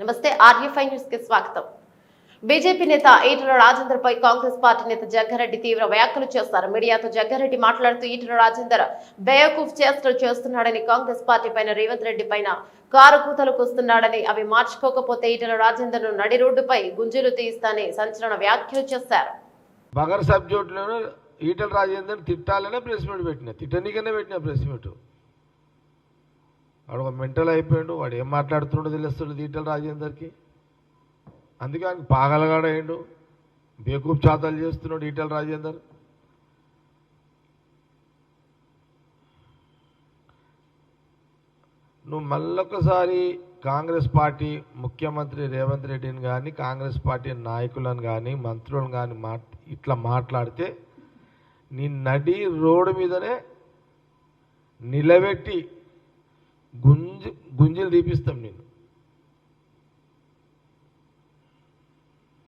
నమస్తే ఆర్యఫై న్యూస్కి స్వాగతం. బీజేపీ నేత ఈటల రాజేందర్ పై కాంగ్రెస్ పార్టీ నేత జగ్గారెడ్డి తీవ్ర వ్యాఖ్యలు చేస్తారు. మీడియాతో జగ్గారెడ్డి మాట్లాడుతూ ఈటల రాజేందర్ బేవకూఫ్ చేష్టలు చేస్తున్నాడని కాంగ్రెస్ పార్టీ పైన రేవంత్ రెడ్డి పైన కారు కూతలకు వస్తున్నాడని అవి మార్చుకోకపోతే ఈటల రాజేందర్ను నడి రోడ్డుపై గుంజులు తీస్తానని సంచలన వ్యాఖ్యలు చేశారు. బగర్ సబ్జెక్టులోనే ఈటల రాజేందర్ తిట్టాలనే ప్రెస్ మీట్ పెట్టిన తిట్టనికనే పెట్టిన ప్రెస్ మీట్. వాడు ఒక మెంటల్ అయిపోయాడు వాడు ఏం మాట్లాడుతున్నాడో తెలుస్తుంది ఈటల రాజేందర్కి. అందుకే ఆయన పాగలగాడయ్యాడు బేకూప్ చాతలు చేస్తున్నాడు ఈటల రాజేందర్. నువ్వు మళ్ళొకసారి కాంగ్రెస్ పార్టీ ముఖ్యమంత్రి రేవంత్ రెడ్డిని కానీ కాంగ్రెస్ పార్టీ నాయకులను కానీ మంత్రులను కానీ మాట్ ఇట్లా మాట్లాడితే నీ నడి రోడ్డు మీదనే నిలబెట్టి గుంజి గుంజలు తీపిస్తాం నేను.